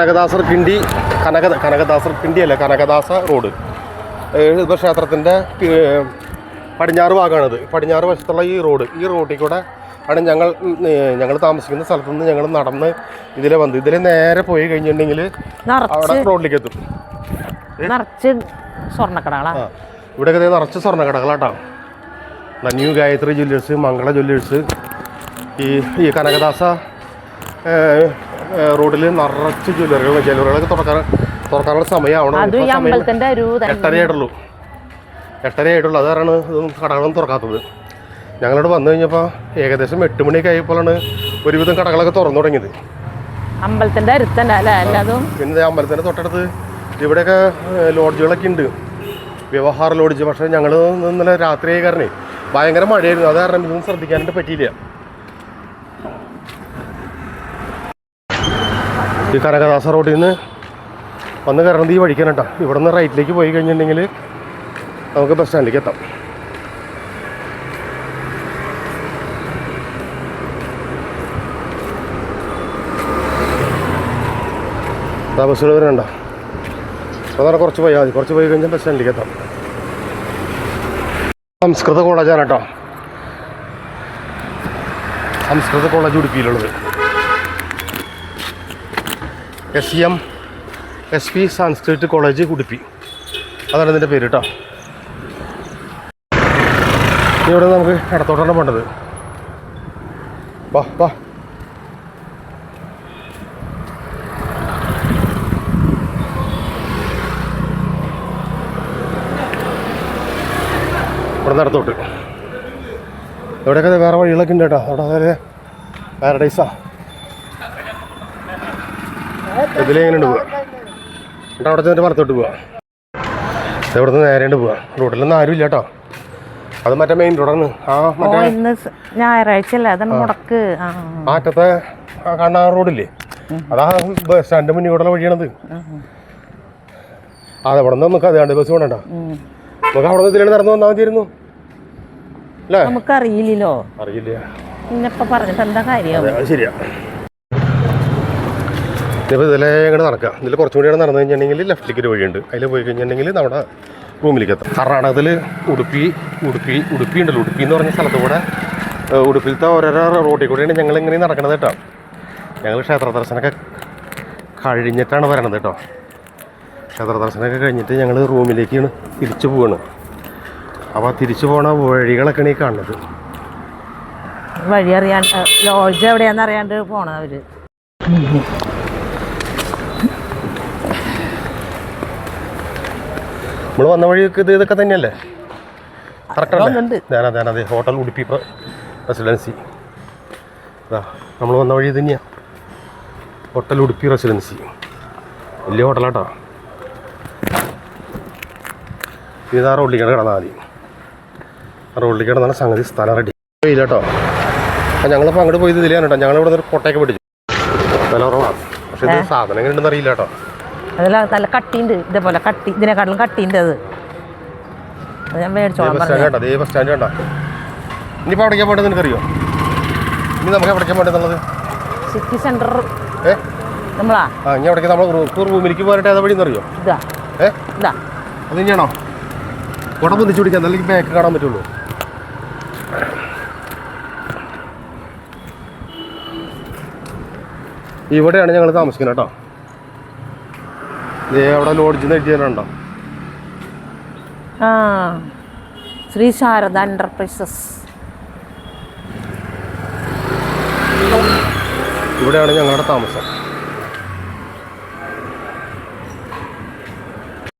കനകദാസർ കിണ്ടി കനക കനകദാസർ കിണ്ടി അല്ല കനകദാസ റോഡ്. ഇപ്പോൾ ക്ഷേത്രത്തിന്റെ പടിഞ്ഞാറ് ഭാഗമാണിത്. പടിഞ്ഞാറ് വശത്തുള്ള ഈ റോഡ്. ഈ റോഡിൽ കൂടെ ആണ് ഞങ്ങൾ ഞങ്ങൾ താമസിക്കുന്ന സ്ഥലത്തു നിന്ന് ഞങ്ങൾ നടന്ന് ഇതിലെ വന്ന്. ഇതിലെ നേരെ പോയി കഴിഞ്ഞിട്ടുണ്ടെങ്കിൽ അവിടെ റോഡിലേക്ക് എത്തും. നിറച്ച് സ്വർണക്കടകളാ. ഇവിടെയൊക്കെ നിറച്ച് സ്വർണക്കടകളാട്ടോ. New Gayathri jewellers Mangala jewellers ഈ ഈ കനകദാസ റോഡിൽ നിറച്ച് ജ്വല്ലറികൾ ജ്വല്ലറികളൊക്കെ തുറക്കാൻ തുറക്കാനുള്ള സമയമാവണം. തന്നെ എട്ടരയായിട്ടുള്ളൂ. എട്ടരയായിട്ടുള്ളൂ. അത് കാരണം ഇതൊന്നും കടകളൊന്നും തുറക്കാത്തത്? ഞങ്ങളോട് വന്നു കഴിഞ്ഞപ്പോൾ ഏകദേശം എട്ട് മണിയൊക്കെ ആയപ്പോഴാണ് ഒരുവിധം കടകളൊക്കെ തുറന്നു തുടങ്ങിയത്. അമ്പലത്തിന്റെ പിന്നെ അമ്പലത്തിന്റെ തൊട്ടടുത്ത് ഇവിടെയൊക്കെ ലോഡ്ജുകളൊക്കെ ഉണ്ട്. വ്യവഹാര ലോഡ്ജ്. പക്ഷേ ഞങ്ങൾ ഇന്നലെ രാത്രി ആയി കാരണേ ഭയങ്കര മഴയായിരുന്നു. അത് കാരണം ഇതൊന്നും ശ്രദ്ധിക്കാനായിട്ട് പറ്റിയില്ല. ഈ കനകദാസ റോഡിൽ നിന്ന് വന്ന് കയറണത് ഈ വഴിക്കാൻ കേട്ടോ. ഇവിടെ നിന്ന് റൈറ്റിലേക്ക് പോയി കഴിഞ്ഞിട്ടുണ്ടെങ്കിൽ നമുക്ക് ബസ് സ്റ്റാൻഡിലേക്ക് എത്താം. ആ ബസ്സുകൾ വരണ്ട അതാണ് കുറച്ച് പോയാൽ മതി. കുറച്ച് പോയി കഴിഞ്ഞാൽ ബസ് സ്റ്റാൻഡിലേക്ക് എത്താം. സംസ്കൃത കോളേജാണ് കേട്ടോ. സംസ്കൃത college ഉടുപ്പിയിലുള്ളത് S M S P Sanskrit college Udupi അതാണ് ഇതിന്റെ പേര് കേട്ടോ ഇവിടെ നമുക്ക് ഇടത്തോട്ടാണ് വേണ്ടത് വാ വാ. ഇവിടെ നടത്തോട്ട് ഇവിടെയൊക്കെ വേറെ വഴികളൊക്കെ ഉണ്ട് കേട്ടോ അവിടെ അതായത് പാരഡൈസാ ഇതിലേ എങ്ങനെ പോവാ? എന്നിട്ട് അവിടെ ചെന്നിട്ട് മറത്തോട്ട് പോവാ. ഇവിടെ നിന്ന് നേരെയുണ്ട് പോവാ. റോഡിലൊന്നും ആരും ഇല്ല കേട്ടോ. അത് മറ്റേ മെയിൻ റോഡാണ് ആ മറ്റേ ഞായറാഴ്ച അല്ലേ? അതാണ് മുടക്ക്. ആ. മാറ്റത്തെ കണ്ണാ റോഡില്ലേ? അതാ ബസ് സ്റ്റാൻഡ് മുന്നിൽ കൂടെ വഴിയാണത്. അതെ അവിടെ നിന്ന് നമുക്ക് അത് കണ്ട് ബസ് ഉം. നമുക്ക് അവിടെ നിന്ന് നടന്നു വന്നാൽ മതിയായിരുന്നു. അല്ലേ? നമുക്കറിയില്ലല്ലോ. അറിയില്ല. പിന്നിപ്പൊ പറഞ്ഞിട്ട് എന്താ കാര്യം ശരിയാ. ഇനിയിപ്പോൾ ഇതിലെ ഇങ്ങനെ നടക്കുക. ഇതിൽ കുറച്ചും കൂടി നടന്നു കഴിഞ്ഞിട്ടുണ്ടെങ്കിൽ ലെഫ്റ്റിലേക്ക് ഒരു വഴിയുണ്ട്. അതിൽ പോയി കഴിഞ്ഞിട്ടുണ്ടെങ്കിൽ നമ്മുടെ റൂമിലേക്ക് എത്താം. കർണാടകത്തിൽ ഉടുപ്പി ഉടുപ്പി ഉടുപ്പി ഉണ്ടല്ലോ. ഉടുപ്പി എന്ന് പറഞ്ഞ സ്ഥലത്ത് കൂടെ ഉടുപ്പിലത്തെ ഓരോരോ റോട്ടിൽ കൂടെയാണ് ഞങ്ങൾ ഇങ്ങനെ നടക്കണത് കേട്ടോ. ഞങ്ങൾ ക്ഷേത്ര ദർശനമൊക്കെ കഴിഞ്ഞിട്ടാണ് വരണത് കേട്ടോ. ക്ഷേത്ര ദർശനമൊക്കെ കഴിഞ്ഞിട്ട് ഞങ്ങൾ റൂമിലേക്കാണ് തിരിച്ചു പോവാണ്. അപ്പോൾ തിരിച്ചു പോണ വഴികളൊക്കെയാണ് ഈ കാണുന്നത്. വഴി അറിയാണ്ട് ലോഡ്ജ് എവിടെയാണെന്ന് അറിയാണ്ട് പോണവര് നമ്മൾ വന്ന വഴിയൊക്കെ ഇത് ഇതൊക്കെ തന്നെയല്ലേ? കറക്റ്റ് ഒന്നുണ്ട്. അല്ലേ ധ്യാന ധ്യാന അതെ ഹോട്ടൽ ഉടുപ്പി റെസിഡൻസി. അതാ നമ്മൾ വന്ന വഴി ഇത് തന്നെയാണ് ഹോട്ടൽ ഉടുപ്പി റെസിഡൻസി. വലിയ ഹോട്ടലാട്ടോ. ഇതാ റോഡിൽ കിടന്നാൽ മതി. ആ റോഡിലേക്ക് കിടന്നാണ് സംഗതി സ്ഥലം റെഡി പോയില്ല കേട്ടോ അപ്പം ഞങ്ങളിപ്പോൾ അങ്ങോട്ട് പോയി ഇതിലാണ് കേട്ടോ ഞങ്ങളിവിടെ നിന്ന് കോട്ടയൊക്കെ പിടിച്ചു. വില കുറവാണ് പക്ഷേ ഇത് സാധനം എങ്ങനെയുണ്ടെന്ന് അറിയില്ല കേട്ടോ അതിൽ നല്ല കട്ടിയുണ്ട്. ഇതേപോലെ കട്ടി ഇതിനെക്കാട്ടിലും കട്ടിയുണ്ട് അത്. അത് ഞാൻ മേടിച്ചോളാം ഇനിയിപ്പോൾ എവിടേക്കാണ് പോകേണ്ടത് നിനക്കറിയോ? ഇനി നമുക്ക് എവിടേക്കാണ് പോകേണ്ടത് സിറ്റി സെന്റർ ഏ? നമ്മളാ? ആ ഇനി എവിടേക്ക് നമ്മൾ റൂമിലേക്ക് പോകാനായിട്ട് ഏതാ വഴി എന്നറിയോ ഇതാ. ഏ? ഇതാ. അത് തന്നെയാണോ കുട പൊന്നിച്ച് പിടിക്കാൻ അല്ലെങ്കിൽ ബാക്ക് കാണാൻ പറ്റുള്ളൂ. ഇവിടെയാണ് ഞങ്ങൾ താമസിക്കുന്നത് കേട്ടോ. അവിടെ ആ. ശ്രീ ശാരദ എന്റർപ്രൈസസ് ഇവിടെയാണ് ഞങ്ങളുടെ താമസം.